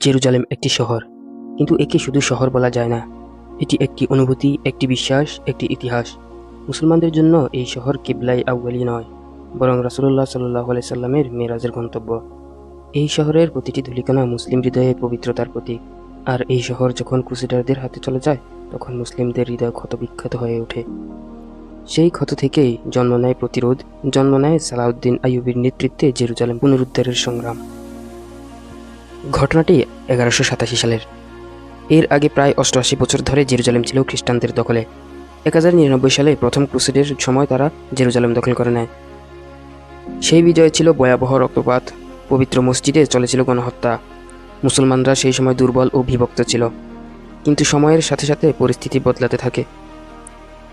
Jerusalem একটি শহর। কিন্তু একে শুধু শহর বলা যায় না। এটি একটি অনুভূতি, একটি বিশ্বাস, একটি ইতিহাস। মুসলমানদের জন্য এই শহর কিবলাই আউ্বালি নয়, বরং রাসুল্লাহ সাল্লাহ সাল্লামের মেরাজের গন্তব্য। এই শহরের প্রতিটি ধূলিকণা মুসলিম হৃদয়ে পবিত্রতার প্রতীক। আর এই শহর যখন ক্রুসেডারদের হাতে চলে যায়, তখন মুসলিমদের হৃদয় ক্ষতবিক্ষত হয়ে ওঠে। সেই ক্ষত থেকেই জন্ম নেয় প্রতিরোধ, জন্ম নেয় সালাউদ্দিন আইয়ুবির নেতৃত্বে জেরুজালেম পুনরুদ্ধারের সংগ্রাম। ঘটনাটি এগারোশো সাতাশি সালের। এর আগে প্রায় অষ্টআশি বছর ধরে জেরুজালেম ছিল খ্রিস্টানদের দখলে। এক হাজার নিরানব্বই সালে প্রথম ক্রুসেডের সময় তারা জেরুজালেম দখল করে নেয়। সেই বিজয় ছিল ভয়াবহ রক্তপাত। পবিত্র মসজিদে চলেছিল গণহত্যা। মুসলমানরা সেই সময় দুর্বল ও বিভক্ত ছিল। কিন্তু সময়ের সাথে সাথে পরিস্থিতি বদলাতে থাকে।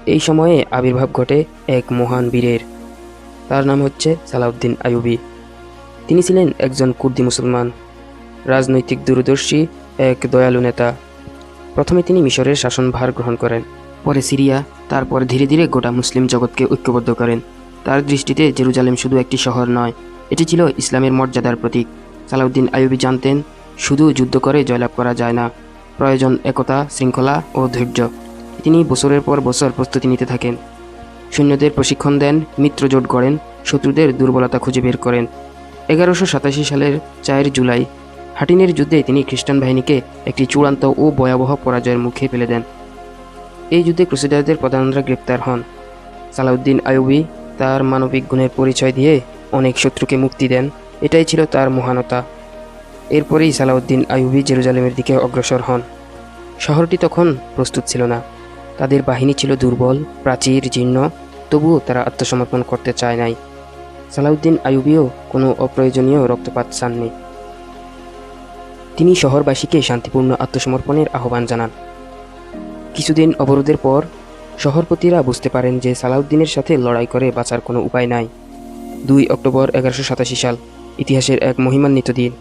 এই সময়ে আবির্ভাব ঘটে এক মহান বীরের। তার নাম হচ্ছে সালাউদ্দিন আয়ুবি তিনি ছিলেন একজন কুর্দি মুসলমান। রাজনৈতিক দূরদর্শী এক দয়ালু নেতা। প্রথমে তিনি মিশরের শাসনভার গ্রহণ করেন। পরে সিরিয়া, তারপর ধীরে ধীরে গোটা মুসলিম জগৎকে ঐক্যবদ্ধ করেন। তার দৃষ্টিতে জেরুজালেম শুধু একটি শহর নয়, এটি ছিল ইসলামের মর্যাদার প্রতীক। সালাউদ্দিন আইয়ুবি জানতেন, শুধু যুদ্ধ করে জয়লাভ করা যায় না, প্রয়োজন একতা, শৃঙ্খলা ও ধৈর্য। তিনি বছরের পর বছর প্রস্তুতি নিতে থাকেন। সৈন্যদের প্রশিক্ষণ দেন মিত্রজোট গড়েন, শত্রুদের দুর্বলতা খুঁজে বের করেন। এগারোশো সাতাশি সালের চার জুলাই হাটিনের যুদ্ধে তিনি খ্রিস্টান বাহিনীকে একটি চূড়ান্ত ও ভয়াবহ পরাজয়ের মুখে ফেলে দেন। এই যুদ্ধে ক্রুসেডারদের প্রধানরা গ্রেপ্তার হন। সালাউদ্দিন আয়ুবি তার মানবিক গুণের পরিচয় দিয়ে অনেক শত্রুকে মুক্তি দেন। এটাই ছিল তার মহানতা। এরপরেই সালাউদ্দিন আয়ুবি জেরুজালেমের দিকে অগ্রসর হন। শহরটি তখন প্রস্তুত ছিল না। তাদের বাহিনী ছিল দুর্বল, প্রাচীর, জীর্ণ, তবুও তারা আত্মসমর্পণ করতে চায় নাই। সালাউদ্দিন আয়ুবিও কোনো অপ্রয়োজনীয় রক্তপাত চাননি। তিনি শহরবাসীকে শান্তিপূর্ণ আত্মসমর্পণের আহ্বান জানান। কিছুদিন অবরোধের পর শহরপতিরা বুঝতে পারেন যে সালাউদ্দিনের সাথে লড়াই করে বাঁচার কোনো উপায় নাই। দুই অক্টোবর এগারোশো সাতাশি সাল, ইতিহাসের এক মহিমান্বিত দিন।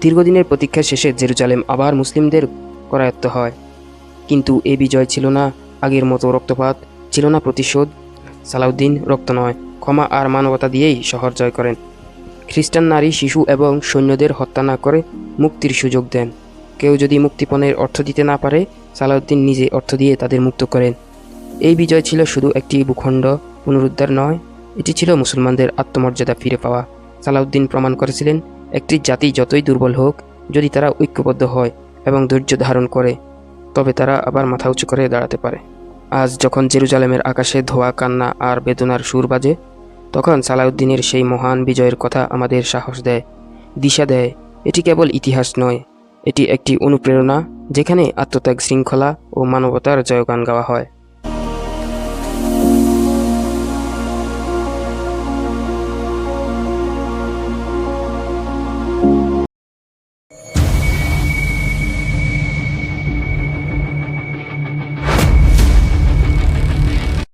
দীর্ঘদিনের প্রতীক্ষা শেষে জেরুজালেম আবার মুসলিমদের করায়ত্ত হয়। কিন্তু এ বিজয় ছিল না, আগের মতো রক্তপাত ছিল না প্রতিশোধ। সালাউদ্দিন রক্ত নয়, ক্ষমা আর মানবতা দিয়েই শহর জয় করেন। খ্রিস্টান নারী, শিশু এবং সৈন্যদের হত্যা না করে মুক্তির সুযোগ দেন। কেউ যদি মুক্তিপণের অর্থ দিতে না পারে, সালাউদ্দিন নিজে অর্থ দিয়ে তাদের মুক্ত করেন। এই বিজয় ছিল শুধু একটি ভূখণ্ড পুনরুদ্ধার নয়, এটি ছিল মুসলমানদের আত্মমর্যাদা ফিরে পাওয়া। সালাউদ্দিন প্রমাণ করেছিলেন, একটি জাতি যতই দুর্বল হোক, যদি তারা ঐক্যবদ্ধ হয় এবং ধৈর্য ধারণ করে, তবে তারা আবার মাথা উঁচু করে দাঁড়াতে পারে। আজ যখন জেরুজালেমের আকাশে ধোয়া, কান্না আর বেদনার সুর বাজে তখন সালাউদ্দিনের সেই মহান বিজয়ের কথা আমাদের সাহস দেয়, দিশা দেয়, এটি কেবল ইতিহাস নয়, এটি একটি অনুপ্রেরণা যেখানে আত্মত্যাগ শৃঙ্খলা ও মানবতার জয়গান গাওয়া হয়।